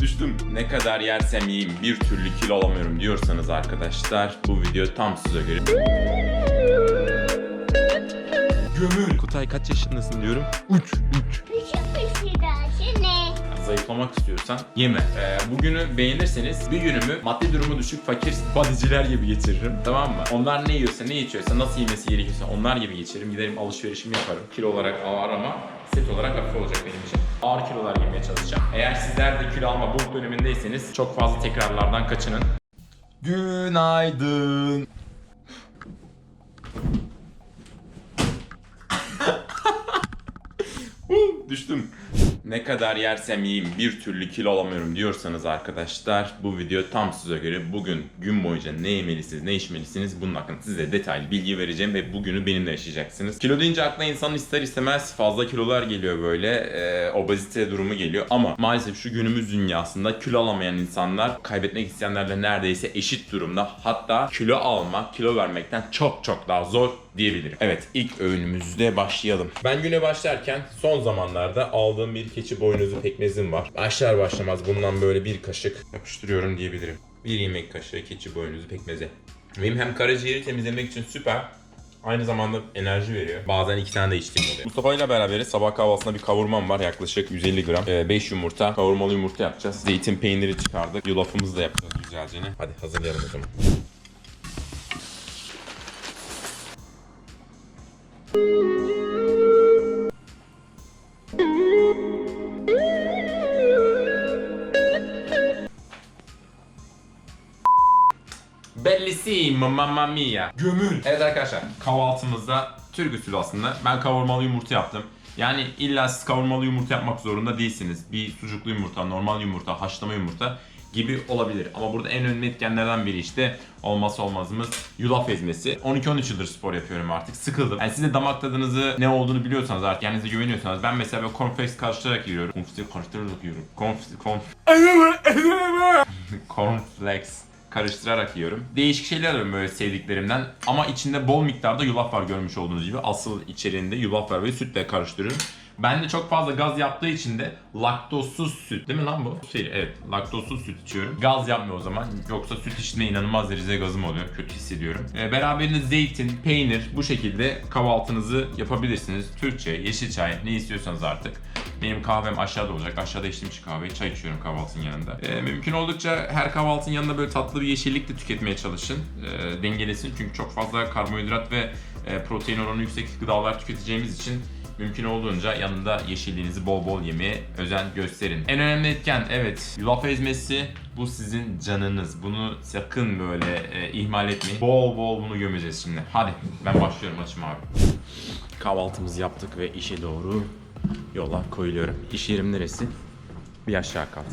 Düştüm. Ne kadar yersem yiyeyim bir türlü kilo alamıyorum diyorsanız arkadaşlar bu video tam size göre. Gömül. Kutay kaç yaşındasın diyorum? 3. 3. Küçük bir şey ne? Zayıflamak istiyorsan yeme. Ee, bugünü beğenirseniz bir günümü maddi durumu düşük fakir badiciler gibi geçiririm. Tamam mı? Onlar ne yiyorsa ne içiyorsa nasıl yemesi gerekiyorsa onlar gibi geçiririm. Giderim alışverişimi yaparım. Kilo olarak ağır ama set olarak hafif olacak benim için. Ağır kilolar yemeye çalışacağım. Eğer sizler de kilo alma bu dönemindeyseniz çok fazla tekrarlardan kaçının. Günaydın. Düştüm. Ne kadar yersem yiyeyim bir türlü kilo alamıyorum diyorsanız arkadaşlar bu video tam size göre bugün gün boyunca ne yemelisiniz ne içmelisiniz bunun hakkında size detaylı bilgi vereceğim ve bugünü benimle yaşayacaksınız. Kilo deyince aklına insan ister istemez fazla kilolar geliyor böyle e, obezite durumu geliyor ama maalesef şu günümüz dünyasında kilo alamayan insanlar kaybetmek isteyenlerle neredeyse eşit durumda hatta kilo almak kilo vermekten çok çok daha zor diyebilirim. Evet ilk öğünümüzde başlayalım. Ben güne başlarken son zamanlarda aldığım bir keçi boynuzu pekmezim var. Başlar başlamaz bundan böyle bir kaşık yapıştırıyorum diyebilirim. Bir yemek kaşığı keçi boynuzu pekmezi. Benim hem karaciğeri temizlemek için süper Aynı zamanda enerji veriyor. Bazen iki tane de içtiğim oluyor. Mustafa ile beraber sabah kahvaltısında bir kavurmam var. Yaklaşık 150 gram. 5 yumurta. Kavurmalı yumurta yapacağız. Zeytin peyniri çıkardık. Yulafımızı da yapacağız güzelce. Hadi hazırlayalım o zaman. Mamma mia. Gömül. Evet arkadaşlar kahvaltımızda Türk usulü aslında. Ben kavurmalı yumurta yaptım. Yani illa siz kavurmalı yumurta yapmak zorunda değilsiniz. Bir sucuklu yumurta, normal yumurta, haşlama yumurta gibi olabilir. Ama burada en önemli etkenlerden biri işte olmazsa olmazımız yulaf ezmesi. 12-13 yıldır spor yapıyorum artık. Sıkıldım. Yani siz de damak tadınızı ne olduğunu biliyorsanız artık kendinize güveniyorsanız ben mesela böyle cornflakes karıştırarak yiyorum. Cornflakes karıştırarak yiyorum. Corn, corn, cornflakes karıştırarak yiyorum. Değişik şeyler alıyorum böyle sevdiklerimden ama içinde bol miktarda yulaf var görmüş olduğunuz gibi. Asıl içeriğinde yulaf var ve sütle karıştırıyorum. Ben de çok fazla gaz yaptığı için de laktozsuz süt değil mi lan bu? Şey, evet laktozsuz süt içiyorum. Gaz yapmıyor o zaman. Yoksa süt içtiğinde inanılmaz derecede gazım oluyor. Kötü hissediyorum. Ee, beraberinde zeytin, peynir bu şekilde kahvaltınızı yapabilirsiniz. Türkçe, yeşil çay ne istiyorsanız artık. Benim kahvem aşağıda olacak. Aşağıda içtiğim için kahveyi çay içiyorum kahvaltının yanında. Ee, mümkün oldukça her kahvaltının yanında böyle tatlı bir yeşillik de tüketmeye çalışın. Ee, dengelesin çünkü çok fazla karbonhidrat ve e, protein oranı yüksek gıdalar tüketeceğimiz için mümkün olduğunca yanında yeşilliğinizi bol bol yemeye özen gösterin. En önemli etken evet yulaf ezmesi bu sizin canınız. Bunu sakın böyle e, ihmal etmeyin. Bol bol bunu gömeceğiz şimdi. Hadi ben başlıyorum açım abi. Kahvaltımızı yaptık ve işe doğru yola koyuluyorum. İş yerim neresi? Bir aşağı kat.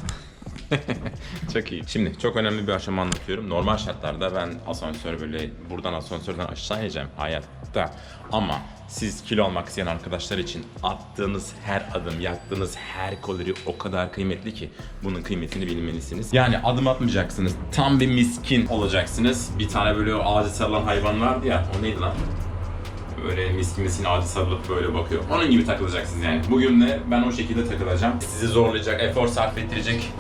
çok iyi. Şimdi çok önemli bir aşama anlatıyorum. Normal şartlarda ben asansör böyle buradan asansörden aşağı ineceğim hayatta. Ama siz kilo almak isteyen arkadaşlar için attığınız her adım, yaktığınız her kalori o kadar kıymetli ki bunun kıymetini bilmelisiniz. Yani adım atmayacaksınız. Tam bir miskin olacaksınız. Bir tane böyle o ağacı sarılan hayvan vardı ya. O neydi lan? Böyle miskin miskin ağacı sarılıp böyle bakıyor. Onun gibi takılacaksınız yani. Bugün de ben o şekilde takılacağım. Sizi zorlayacak, efor sarf ettirecek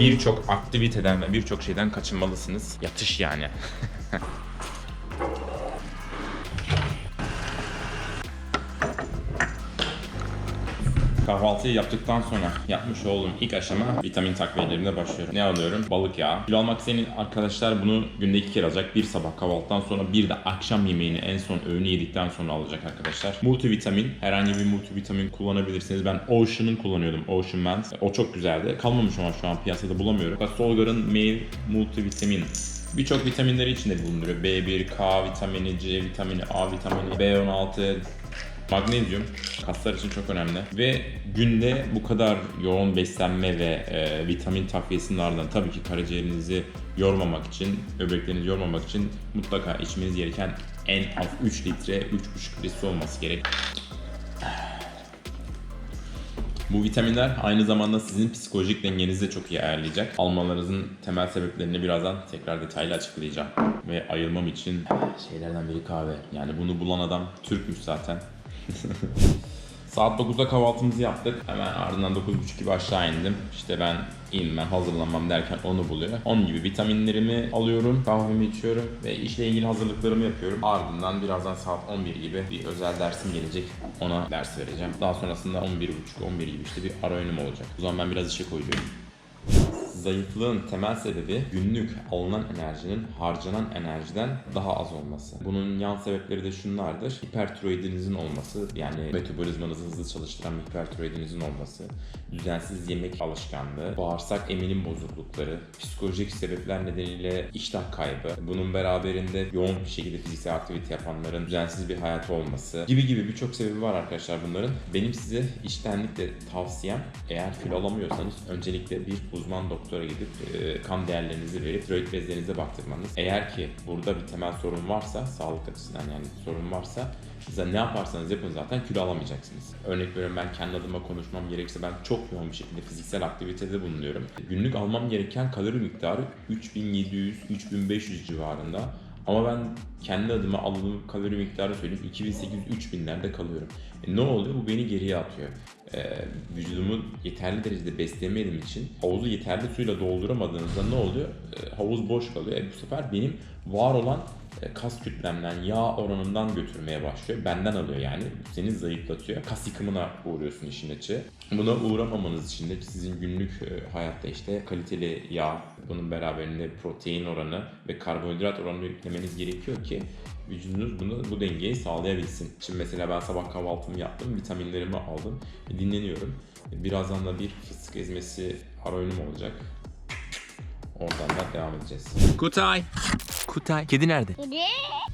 birçok aktiviteden ve birçok şeyden kaçınmalısınız. Yatış yani. Kahvaltıyı yaptıktan sonra yapmış olduğum ilk aşama vitamin takviyelerine başlıyorum. Ne alıyorum? Balık yağı. Kilo almak isteyen arkadaşlar bunu günde iki kere alacak. Bir sabah kahvaltıdan sonra bir de akşam yemeğini en son öğünü yedikten sonra alacak arkadaşlar. Multivitamin. Herhangi bir multivitamin kullanabilirsiniz. Ben Ocean'ın kullanıyordum. Ocean Man. O çok güzeldi. Kalmamış ama şu an piyasada bulamıyorum. Fakat Solgar'ın Mail Multivitamin Birçok vitaminleri içinde bulunduruyor. B1, K vitamini, C vitamini, A vitamini, B16, Magnezyum kaslar için çok önemli ve günde bu kadar yoğun beslenme ve e, vitamin takviyesinin ardından tabii ki karaciğerinizi yormamak için, böbreklerinizi yormamak için mutlaka içmeniz gereken en az 3 litre, 3,5 litre su olması gerek. Bu vitaminler aynı zamanda sizin psikolojik dengenizi de çok iyi ayarlayacak. Almalarınızın temel sebeplerini birazdan tekrar detaylı açıklayacağım. Ve ayılmam için şeylerden biri kahve. Yani bunu bulan adam Türkmüş zaten. Saat 9'da kahvaltımızı yaptık. Hemen ardından 9.30 gibi aşağı indim. İşte ben inmem, hazırlanmam derken onu buluyor. Onun gibi vitaminlerimi alıyorum, kahvemi içiyorum ve işle ilgili hazırlıklarımı yapıyorum. Ardından birazdan saat 11 gibi bir özel dersim gelecek. Ona ders vereceğim. Daha sonrasında 11.30-11 gibi işte bir ara önüm olacak. O zaman ben biraz işe koyuyorum. Zayıflığın temel sebebi günlük alınan enerjinin harcanan enerjiden daha az olması. Bunun yan sebepleri de şunlardır. Hipertiroidinizin olması yani metabolizmanızı hızlı çalıştıran hipertiroidinizin olması, düzensiz yemek alışkanlığı, bağırsak eminim bozuklukları, psikolojik sebepler nedeniyle iştah kaybı, bunun beraberinde yoğun bir şekilde fiziksel aktivite yapanların düzensiz bir hayatı olması gibi gibi birçok sebebi var arkadaşlar bunların. Benim size içtenlikle tavsiyem eğer kilo alamıyorsanız öncelikle bir uzman doktora gidip e, kan değerlerinizi verip tiroid bezlerinize baktırmanız. Eğer ki burada bir temel sorun varsa, sağlık açısından yani sorun varsa size ne yaparsanız yapın zaten kilo alamayacaksınız. Örnek veriyorum ben kendi adıma konuşmam gerekirse ben çok yoğun bir şekilde fiziksel aktivitede bulunuyorum. Günlük almam gereken kalori miktarı 3700-3500 civarında. Ama ben kendi adıma aldığım kalori miktarı söyleyeyim 2800-3000'lerde kalıyorum. E ne oluyor? Bu beni geriye atıyor. E, vücudumu yeterli derecede besleyemediğim için havuzu yeterli suyla dolduramadığınızda ne oluyor? E, havuz boş kalıyor. E, bu sefer benim var olan kas kütlemden, yağ oranından götürmeye başlıyor. Benden alıyor yani. Seni zayıflatıyor. Kas yıkımına uğruyorsun işin açığı. Buna uğramamanız için de sizin günlük e, hayatta işte kaliteli yağ, bunun beraberinde protein oranı ve karbonhidrat oranını yüklemeniz gerekiyor ki vücudunuz bunu bu dengeyi sağlayabilsin. Şimdi mesela ben sabah kahvaltımı yaptım, vitaminlerimi aldım, ve dinleniyorum. Birazdan da bir fıstık ezmesi ara olacak. Oradan da devam edeceğiz. Kutay. Kutay. Kedi nerede? Kedi,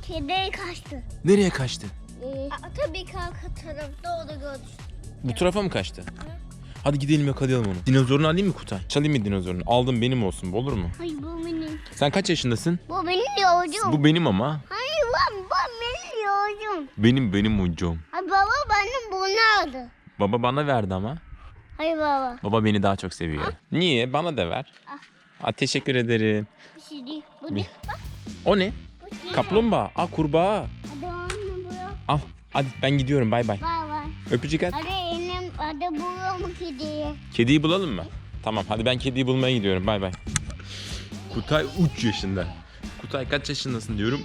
kedi kaçtı. Nereye kaçtı? Ee, tabii ki arka tarafta o da gördü. Bu tarafa mı kaçtı? Hadi gidelim yakalayalım onu. Dinozorunu alayım mı Kutay? Çalayım mı dinozorunu? Aldım benim olsun bu olur mu? Hayır bu benim. Sen kaç yaşındasın? Bu benim yolcum. Bu benim ama. Hayır bu, bu benim yolcum. Benim benim hocam. Baba benim bunu aldı. Baba bana verdi ama. Hayır baba. Baba beni daha çok seviyor. Niye? Bana da ver. Aa, teşekkür ederim. Bir şey değil. Bu değil. Bak O ne? bu şey. Kaplumbağa. Aa kurbağa. Hadi onu bırak. Al. Hadi ben gidiyorum bay bay. Bay bay. Öpücük at. Hadi elim hadi bulalım kediyi. Kediyi bulalım mı? Tamam hadi ben kediyi bulmaya gidiyorum bay bay. Kutay 3 yaşında. Kutay kaç yaşındasın diyorum.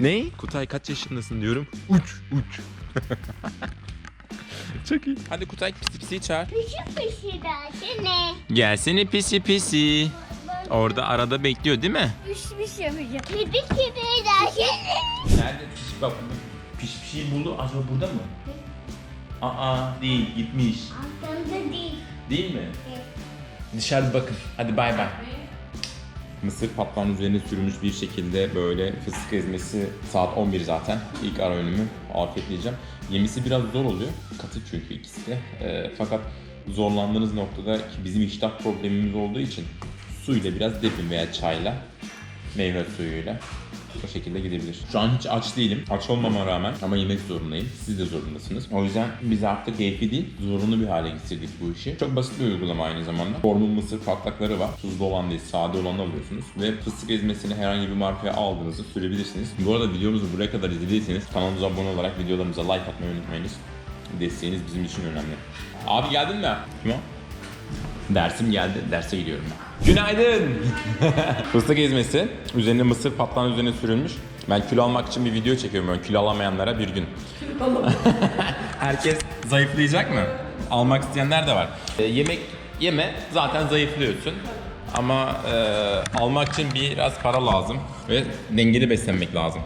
Ne? Kutay kaç yaşındasın diyorum. 3 3. Çok iyi. Hadi Kutay pisi pisi çağır. Pişi pişi dersi ne? Gelsene pisi pisi. Orada arada bekliyor değil mi? Pişi pişi yapacağım. Kedi kedi dersi ne? Nerede piş bak piş pişi buldu acaba burada mı? Aa değil gitmiş. Arkamda değil. Değil mi? Evet. Dışarı bakın. Hadi bay bay. Mısır patlarının üzerine sürülmüş bir şekilde böyle fıstık ezmesi saat 11 zaten. İlk ara öğünümü afiyetleyeceğim. Yemesi biraz zor oluyor. Katı çünkü ikisi de. Ee, fakat zorlandığınız noktada ki bizim iştah problemimiz olduğu için suyla biraz depin veya çayla meyve suyuyla o şekilde gidebilir. Şu an hiç aç değilim. Aç olmama rağmen ama yemek zorundayım. Siz de zorundasınız. O yüzden biz artık keyfi değil, zorunlu bir hale getirdik bu işi. Çok basit bir uygulama aynı zamanda. Formül mısır patlakları var. Tuzlu olan değil, sade olanı alıyorsunuz. Ve fıstık ezmesini herhangi bir markaya aldığınızı sürebilirsiniz. Bu arada videomuzu buraya kadar izlediyseniz kanalımıza abone olarak videolarımıza like atmayı unutmayınız. Desteğiniz bizim için önemli. Abi geldin mi? Kim o? Dersim geldi. Derse gidiyorum ben. Günaydın. Fıstık ezmesi. Üzerine mısır patlağın üzerine sürülmüş. Ben kilo almak için bir video çekiyorum. Böyle kilo alamayanlara bir gün. Herkes zayıflayacak mı? Almak isteyenler de var. E, yemek yeme zaten zayıflıyorsun. Ama e, almak için biraz para lazım ve dengeli beslenmek lazım.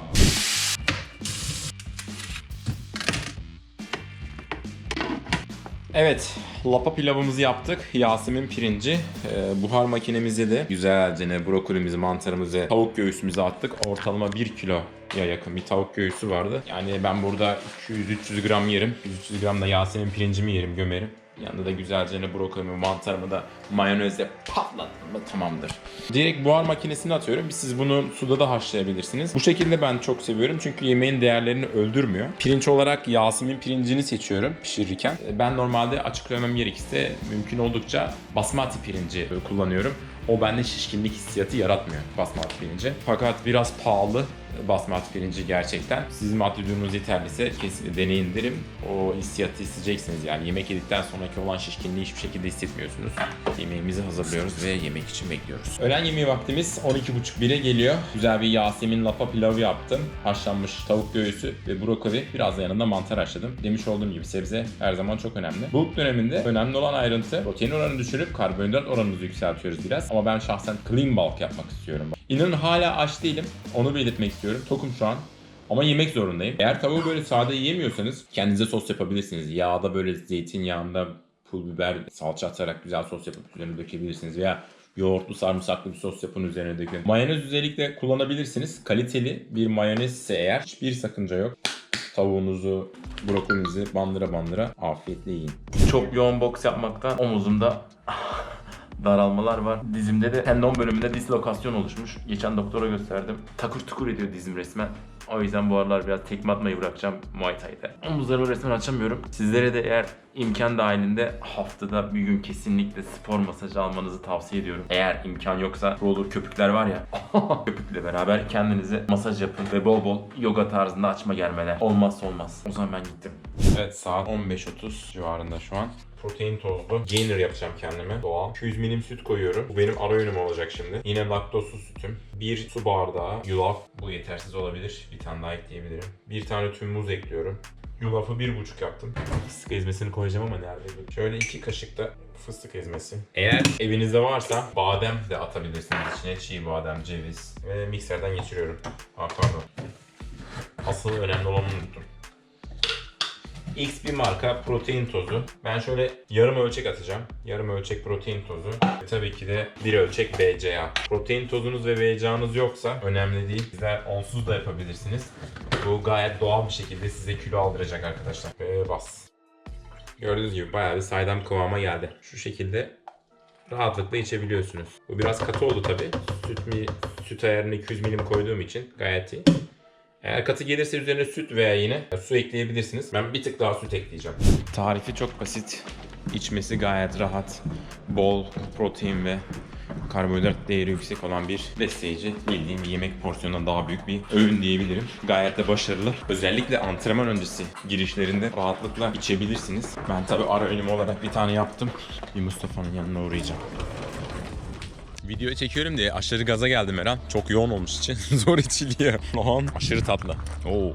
Evet, lapa pilavımızı yaptık. Yasemin pirinci. Ee, buhar makinemizde de güzelce ne brokolimizi, mantarımızı, tavuk göğsümüzü attık. Ortalama 1 kiloya yakın bir tavuk göğsü vardı. Yani ben burada 200-300 gram yerim. 100-300 gram da Yasemin pirincimi yerim, gömerim. Yanında da güzelce ne brokolimi, mantarımı da mayonezle patlattım mı tamamdır. Direkt buhar makinesine atıyorum. Siz bunu suda da haşlayabilirsiniz. Bu şekilde ben çok seviyorum çünkü yemeğin değerlerini öldürmüyor. Pirinç olarak Yasemin pirincini seçiyorum pişirirken. Ben normalde açık söylemem gerekirse mümkün oldukça basmati pirinci kullanıyorum. O bende şişkinlik hissiyatı yaratmıyor basmati pirinci. Fakat biraz pahalı basmati pirinci gerçekten. Sizin maddi durumunuz yeterliyse kesinlikle deneyin derim. O hissiyatı hissedeceksiniz yani. Yemek yedikten sonraki olan şişkinliği hiçbir şekilde hissetmiyorsunuz. Yemeğimizi hazırlıyoruz ve yemek için bekliyoruz. Öğlen yemeği vaktimiz 12.30-1'e geliyor. Güzel bir Yasemin lapa pilavı yaptım. Haşlanmış tavuk göğsü ve brokoli. Biraz da yanında mantar haşladım. Demiş olduğum gibi sebze her zaman çok önemli. Buluk döneminde önemli olan ayrıntı protein oranını düşürüp karbonhidrat oranımızı yükseltiyoruz biraz. Ama ben şahsen clean bulk yapmak istiyorum. İnanın hala aç değilim. Onu belirtmek istiyorum. Tokum şu an. Ama yemek zorundayım. Eğer tavuğu böyle sade yiyemiyorsanız kendinize sos yapabilirsiniz. Yağda böyle zeytinyağında pul biber, salça atarak güzel sos yapıp üzerine dökebilirsiniz. Veya yoğurtlu sarımsaklı bir sos yapın üzerine dökün. Mayonez özellikle kullanabilirsiniz. Kaliteli bir mayonez ise eğer hiçbir sakınca yok. Tavuğunuzu, brokolinizi bandıra bandıra afiyetle yiyin. Çok yoğun boks yapmaktan omuzumda daralmalar var. Dizimde de tendon bölümünde dislokasyon oluşmuş. Geçen doktora gösterdim. Takır tukur ediyor dizim resmen. O yüzden bu aralar biraz tekme atmayı bırakacağım Muay Thai'de. Omuzlarımı resmen açamıyorum. Sizlere de eğer imkan dahilinde haftada bir gün kesinlikle spor masajı almanızı tavsiye ediyorum. Eğer imkan yoksa roller köpükler var ya. köpükle beraber kendinize masaj yapın ve bol bol yoga tarzında açma germeler. Olmazsa olmaz. O zaman ben gittim. Evet saat 15.30 civarında şu an. Protein tozlu gainer yapacağım kendime doğal. 200 milim süt koyuyorum. Bu benim ara öğünüm olacak şimdi. Yine laktozsuz sütüm. Bir su bardağı yulaf. Bu yetersiz olabilir. Bir tane daha ekleyebilirim. Bir tane tüm muz ekliyorum. Yulafı bir buçuk yaptım. Fıstık ezmesini koyacağım ama nerede? Şöyle iki kaşık da fıstık ezmesi. Eğer evinizde varsa badem de atabilirsiniz içine. Çiğ badem, ceviz. Ve mikserden geçiriyorum. Aa, pardon. Asıl önemli olanı unuttum. X bir marka protein tozu. Ben şöyle yarım ölçek atacağım. Yarım ölçek protein tozu. Ve tabii ki de bir ölçek BCA. Protein tozunuz ve BCA'nız yoksa önemli değil. Sizler onsuz da yapabilirsiniz. Bu gayet doğal bir şekilde size kilo aldıracak arkadaşlar. Ve bas. Gördüğünüz gibi bayağı bir saydam kıvama geldi. Şu şekilde rahatlıkla içebiliyorsunuz. Bu biraz katı oldu tabii. Süt, mi, süt ayarını 200 milim koyduğum için gayet iyi. Eğer katı gelirse üzerine süt veya yine su ekleyebilirsiniz. Ben bir tık daha süt ekleyeceğim. Tarifi çok basit. İçmesi gayet rahat. Bol protein ve karbonhidrat değeri yüksek olan bir besleyici. Bildiğim bir yemek porsiyonundan daha büyük bir öğün diyebilirim. Gayet de başarılı. Özellikle antrenman öncesi girişlerinde rahatlıkla içebilirsiniz. Ben tabi ara öğünüm olarak bir tane yaptım. Bir Mustafa'nın yanına uğrayacağım. Video çekiyorum diye aşırı gaza geldim Eren. Çok yoğun olmuş için zor içiliyor. Lan aşırı tatlı. Oo.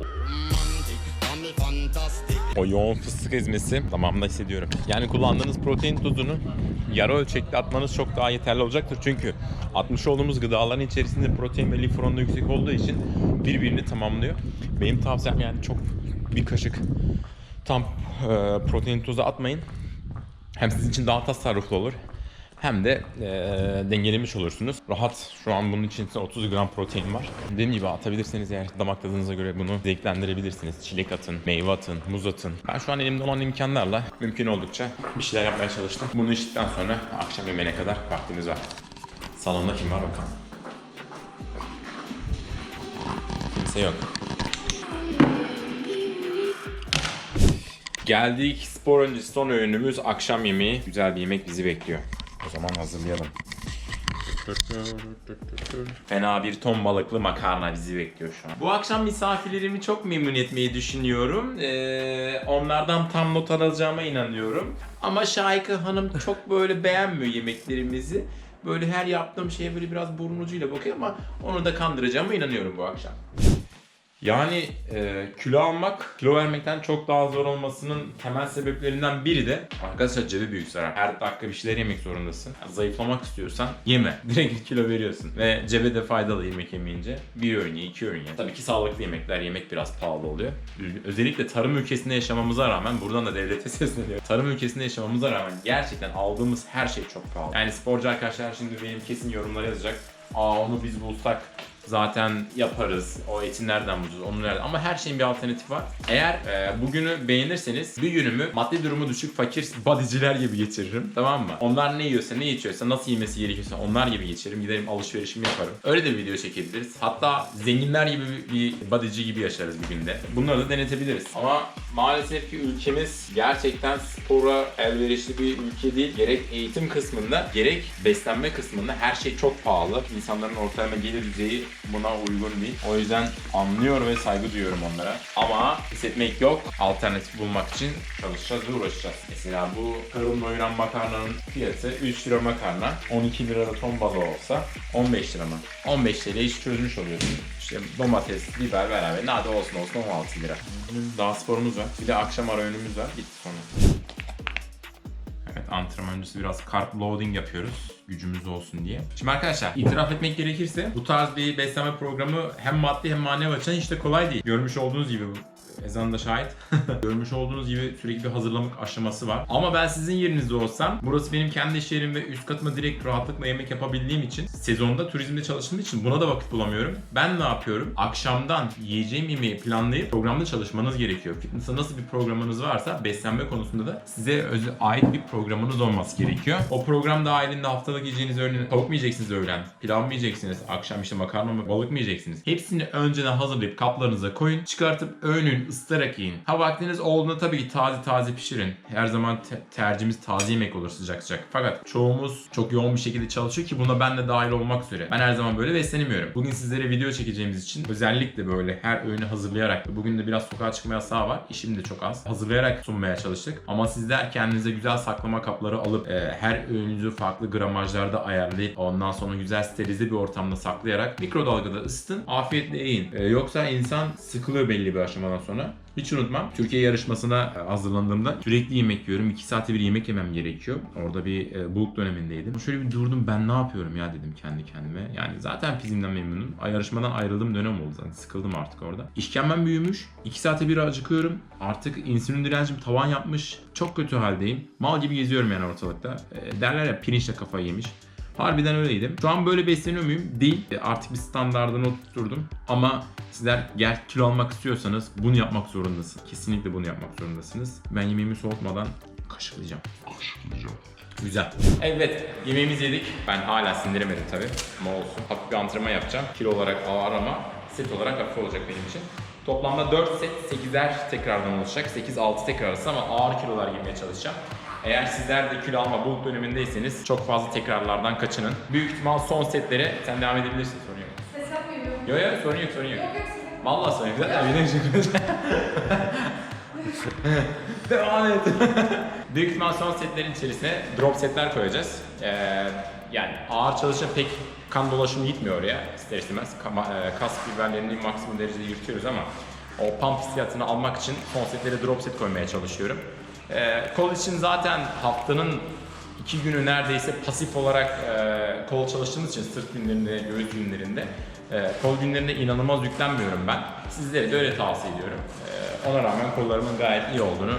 O yoğun fıstık ezmesi tamamda hissediyorum. Yani kullandığınız protein tozunu yarı ölçekte atmanız çok daha yeterli olacaktır. Çünkü atmış olduğumuz gıdaların içerisinde protein ve lif oranı yüksek olduğu için birbirini tamamlıyor. Benim tavsiyem yani çok bir kaşık tam e, protein tozu atmayın. Hem sizin için daha tasarruflu olur hem de e, dengelemiş olursunuz. Rahat şu an bunun içinde 30 gram protein var. Dediğim gibi atabilirseniz eğer damak tadınıza göre bunu zevklendirebilirsiniz. Çilek atın, meyve atın, muz atın. Ben şu an elimde olan imkanlarla mümkün oldukça bir şeyler yapmaya çalıştım. Bunu içtikten sonra akşam yemeğine kadar vaktimiz var. Salonda kim var bakalım. Kimse yok. Geldik spor öncesi son öğünümüz akşam yemeği. Güzel bir yemek bizi bekliyor. O zaman hazırlayalım. Fena bir ton balıklı makarna bizi bekliyor şu an. Bu akşam misafirlerimi çok memnun etmeyi düşünüyorum. Ee, onlardan tam not alacağıma inanıyorum. Ama Şahika Hanım çok böyle beğenmiyor yemeklerimizi. Böyle her yaptığım şeye böyle biraz burun ucuyla bakıyor ama onu da kandıracağıma inanıyorum bu akşam. Yani e, kilo almak, kilo vermekten çok daha zor olmasının temel sebeplerinden biri de arkadaşlar cebi büyük zarar. Her dakika bir şeyler yemek zorundasın. Yani zayıflamak istiyorsan yeme. Direkt kilo veriyorsun. Ve cebe de faydalı yemek yemeyince. Bir öğün ye, iki öğün ye. Tabii ki sağlıklı yemekler yemek biraz pahalı oluyor. Özellikle tarım ülkesinde yaşamamıza rağmen buradan da devlete sesleniyorum. Tarım ülkesinde yaşamamıza rağmen gerçekten aldığımız her şey çok pahalı. Yani sporcu arkadaşlar şimdi benim kesin yorumlara yazacak. Aa onu biz bulsak Zaten yaparız. O eti nereden bulacağız? Onu nereden? Ama her şeyin bir alternatifi var. Eğer e, bugünü beğenirseniz bir günümü maddi durumu düşük fakir bodyciler gibi geçiririm. Tamam mı? Onlar ne yiyorsa, ne içiyorsa, nasıl yemesi gerekiyorsa onlar gibi geçiririm. Giderim alışverişimi yaparım. Öyle de bir video çekebiliriz. Hatta zenginler gibi bir, bir bodyci gibi yaşarız bir günde. Bunları da denetebiliriz. Ama maalesef ki ülkemiz gerçekten spora elverişli bir ülke değil. Gerek eğitim kısmında, gerek beslenme kısmında her şey çok pahalı. İnsanların ortalama gelir düzeyi buna uygun değil. O yüzden anlıyor ve saygı duyuyorum onlara. Ama hissetmek yok. Alternatif bulmak için çalışacağız ve uğraşacağız. Mesela bu karın doyuran makarnanın fiyatı 3 lira makarna. 12 lira da ton balığı olsa 15 lira mı? 15 TL iş çözmüş oluyorsun. İşte domates, biber beraber. Hadi olsun olsun 16 lira. Daha sporumuz var. Bir de akşam ara öğünümüz var. Bitti sonra. Antrenman öncesi biraz carb loading yapıyoruz gücümüz olsun diye. Şimdi arkadaşlar itiraf etmek gerekirse bu tarz bir beslenme programı hem maddi hem manevi açıdan de kolay değil. Görmüş olduğunuz gibi Ezan da şahit. Görmüş olduğunuz gibi sürekli bir hazırlamak aşaması var. Ama ben sizin yerinizde olsam burası benim kendi iş yerim ve üst katıma direkt rahatlıkla yemek yapabildiğim için sezonda turizmde çalıştığım için buna da vakit bulamıyorum. Ben ne yapıyorum? Akşamdan yiyeceğim yemeği planlayıp programda çalışmanız gerekiyor. Fitness'a nasıl bir programınız varsa beslenme konusunda da size özel ait bir programınız olması gerekiyor. O program dahilinde haftalık yiyeceğiniz örneğin tavuk mu yiyeceksiniz öğlen, pilav mı yiyeceksiniz, akşam işte makarna mı, balık mı yiyeceksiniz? Hepsini önceden hazırlayıp kaplarınıza koyun. Çıkartıp öğünün ısıtarak yiyin. Ha vaktiniz olduğunda tabii ki taze taze pişirin. Her zaman te- tercihimiz taze yemek olur sıcak sıcak. Fakat çoğumuz çok yoğun bir şekilde çalışıyor ki buna ben de dahil olmak üzere. Ben her zaman böyle beslenemiyorum. Bugün sizlere video çekeceğimiz için özellikle böyle her öğünü hazırlayarak bugün de biraz sokağa çıkma yasağı var. İşim de çok az. Hazırlayarak sunmaya çalıştık. Ama sizler kendinize güzel saklama kapları alıp e, her öğününüzü farklı gramajlarda ayarlayıp ondan sonra güzel sterilize bir ortamda saklayarak mikrodalgada ısıtın. Afiyetle yiyin. E, yoksa insan sıkılıyor belli bir aşamadan sonra. Hiç unutmam. Türkiye yarışmasına e, hazırlandığımda sürekli yemek yiyorum. 2 saate bir yemek yemem gerekiyor. Orada bir e, buluk dönemindeydim. Şöyle bir durdum ben ne yapıyorum ya dedim kendi kendime. Yani zaten fizimden memnunum. Yarışmadan ayrıldığım dönem oldu zaten. Sıkıldım artık orada. İşkembem büyümüş. 2 saate bir acıkıyorum. Artık insülin direncim tavan yapmış. Çok kötü haldeyim. Mal gibi geziyorum yani ortalıkta. E, derler ya pirinçle kafayı yemiş. Harbiden öyleydim. Şu an böyle besleniyor muyum? Değil. E, Artık bir standartını oturtturdum. Ama sizler ger kilo almak istiyorsanız bunu yapmak zorundasınız. Kesinlikle bunu yapmak zorundasınız. Ben yemeğimi soğutmadan kaşıklayacağım. Kaşıklayacağım. Güzel. Evet, yemeğimizi yedik. Ben hala sindiremedim tabii. Ama olsun. Hafif bir antrenman yapacağım. Kilo olarak ağır ama set olarak hafif olacak benim için. Toplamda 4 set 8'er tekrardan olacak. 8-6 tekrar arası ama ağır kilolar girmeye çalışacağım. Eğer sizler de kilo alma bulk dönemindeyseniz çok fazla tekrarlardan kaçının. Büyük ihtimal son setlere sen devam edebilirsin sorun yok. Ses yapmıyorum. Yok yok sorun yok sorun yok. Yok yok ses Vallahi sorun yok. Zaten teşekkür ederim. Devam et. Büyük ihtimal son setlerin içerisine drop setler koyacağız. Ee, yani ağır çalışınca pek kan dolaşımı gitmiyor oraya ister istemez. E, Kas fiberlerini maksimum derecede yırtıyoruz ama o pump hissiyatını almak için son setlere drop set koymaya çalışıyorum. Ee, kol için zaten haftanın iki günü neredeyse pasif olarak e, kol çalıştığımız için sırt günlerinde, göğüs günlerinde e, kol günlerinde inanılmaz yüklenmiyorum ben. Sizlere de öyle tavsiye ediyorum. E, ona rağmen kollarımın gayet iyi olduğunu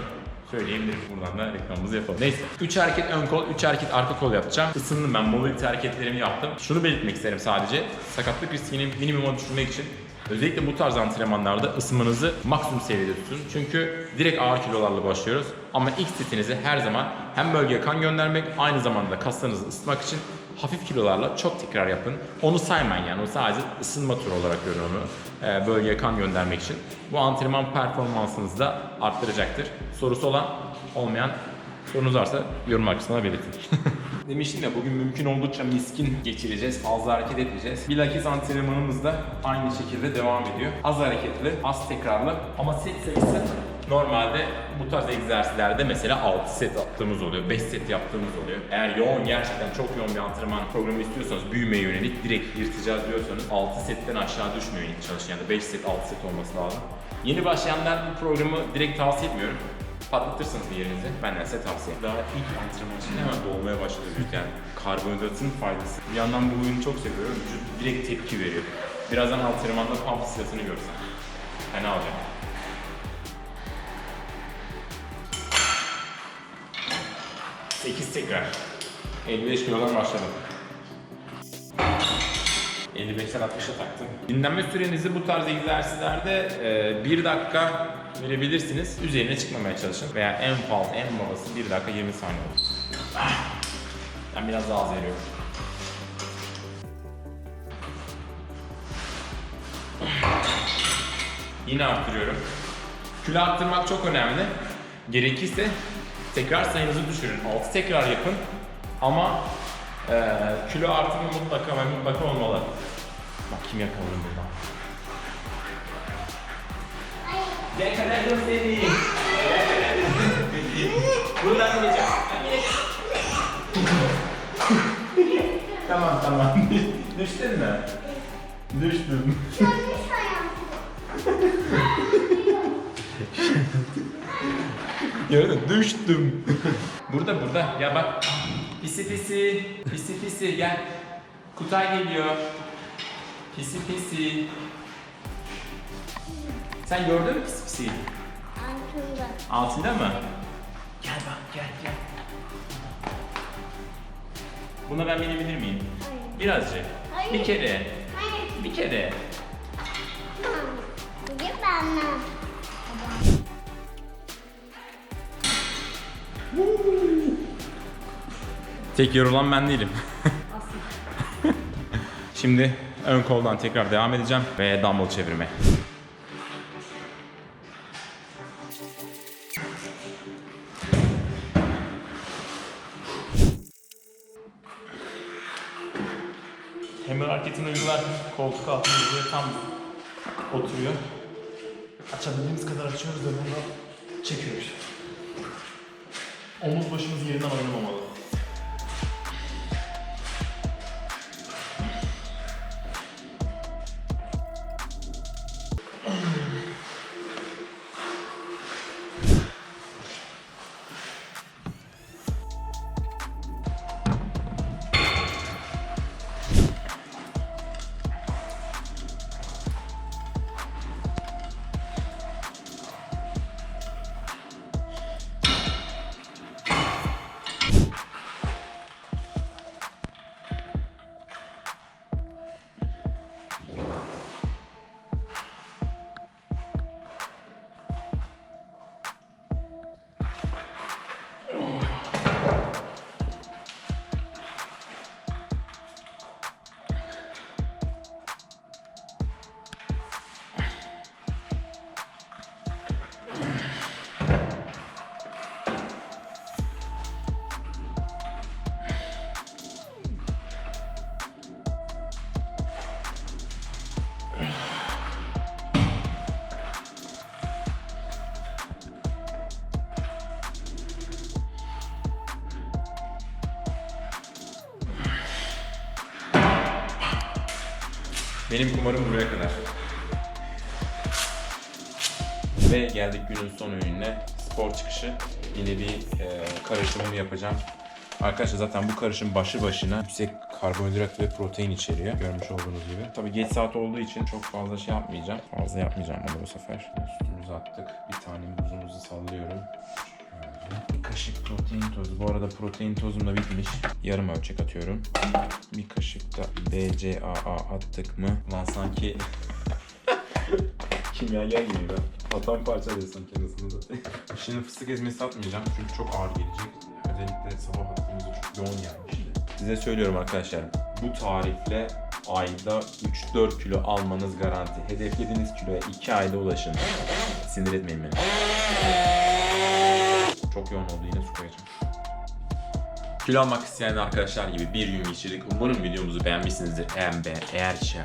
söyleyebilirim. Buradan da reklamımızı yapalım. Neyse. 3 hareket ön kol, 3 hareket arka kol yapacağım. Isındım ben. Mobility hareketlerimi yaptım. Şunu belirtmek isterim sadece. Sakatlık riskini minimuma düşürmek için Özellikle bu tarz antrenmanlarda ısınmanızı maksimum seviyede tutun. Çünkü direkt ağır kilolarla başlıyoruz. Ama ilk setinizi her zaman hem bölgeye kan göndermek aynı zamanda da kaslarınızı ısıtmak için hafif kilolarla çok tekrar yapın. Onu saymayın yani o sadece ısınma turu olarak görün onu. Ee, bölgeye kan göndermek için. Bu antrenman performansınızı da arttıracaktır. Sorusu olan olmayan sorunuz varsa yorum kısmına belirtin. Demiştim ya bugün mümkün oldukça miskin geçireceğiz. Fazla hareket etmeyeceğiz. Bilakis antrenmanımız da aynı şekilde devam ediyor. Az hareketli, az tekrarlı ama set sayısı normalde bu tarz egzersizlerde mesela 6 set yaptığımız oluyor, 5 set yaptığımız oluyor. Eğer yoğun gerçekten çok yoğun bir antrenman programı istiyorsanız büyümeye yönelik direkt yırtacağız diyorsanız 6 setten aşağı düşmüyor ilk çalışan yani 5 set 6 set olması lazım. Yeni başlayanlar bu programı direkt tavsiye etmiyorum patlatırsınız bir yerinizi. Benden size tavsiye. Daha ilk antrenman için hemen doğmaya başladı vücut yani. Karbonhidratın faydası. Bir yandan bu oyunu çok seviyorum. Vücut direkt tepki veriyor. Birazdan antrenmanda pump hissiyatını görsen. Fena olacak. Sekiz tekrar. 55 kilodan başladım. 55'ten 60'a taktım. Dinlenme sürenizi bu tarz egzersizlerde 1 dakika verebilirsiniz. Üzerine çıkmamaya çalışın. Veya en fazla, en babası 1 dakika 20 saniye olur. Ah! Ben biraz daha az veriyorum. Yine arttırıyorum. Kilo arttırmak çok önemli. Gerekirse tekrar sayınızı düşürün. 6 tekrar yapın. Ama eee kilo artımı mutlaka ve mutlaka olmalı. Bak kim yakaladım buradan. Yakaladım seni. Buradan geçeceğim. tamam tamam. Düştün mü? Düştüm. Gördün? Düştüm. burada burada. Ya bak. Pisi pisi. Pisi pisi gel. Kutay geliyor. Pisi pisi. Sen gördün mü pisi pisi? Altında. Altında mı? Gel bak gel gel. Buna ben binebilir miyim? Hayır. Birazcık. Hayır. Bir kere. Hayır. Bir kere. Bugün benden. Tek yorulan ben değilim. Şimdi ön koldan tekrar devam edeceğim ve dumbbell çevirme. Hammer hareketini uygularken koltuk böyle tam oturuyor. Açabildiğimiz kadar açıyoruz ve bunu çekiyoruz. Omuz başımız yerinden oynamamalı. Benim kumarım buraya kadar. Ve geldik günün son öğününe. Spor çıkışı. Yine bir e, karışımımı yapacağım. Arkadaşlar zaten bu karışım başlı başına yüksek karbonhidrat ve protein içeriyor. Görmüş olduğunuz gibi. Tabii geç saat olduğu için çok fazla şey yapmayacağım. Fazla yapmayacağım ama bu sefer. Sütümüzü attık. Bir tane buzumuzu sallıyorum. Bir kaşık protein tozu. Bu arada protein tozum da bitmiş. Yarım ölçek atıyorum. Bir kaşık da BCAA attık mı? Lan sanki kimyager gibi ben. Atan parça diyorsun kendisini de. Şimdi fıstık ezmesi atmayacağım çünkü çok ağır gelecek. Özellikle sabah attığımızda çok yoğun gelmişti. Size söylüyorum arkadaşlar. Bu tarifle ayda 3-4 kilo almanız garanti. Hedeflediğiniz kiloya 2 ayda ulaşın. Sinir etmeyin beni. Çok yoğun oldu yine su koyacağım. Kilo almak isteyen arkadaşlar gibi bir gün geçirdik. Umarım videomuzu beğenmişsinizdir. Eğer, be, eğer ki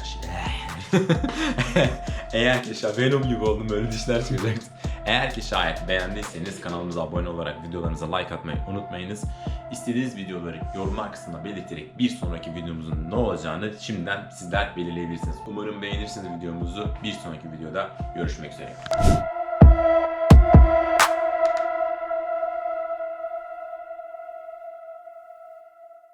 eğer ki şa- Venom gibi oldum böyle dişler çıkacaktı. Eğer ki şayet beğendiyseniz kanalımıza abone olarak videolarımıza like atmayı unutmayınız. İstediğiniz videoları yorumlar kısmına belirterek bir sonraki videomuzun ne olacağını şimdiden sizler belirleyebilirsiniz. Umarım beğenirsiniz videomuzu. Bir sonraki videoda görüşmek üzere.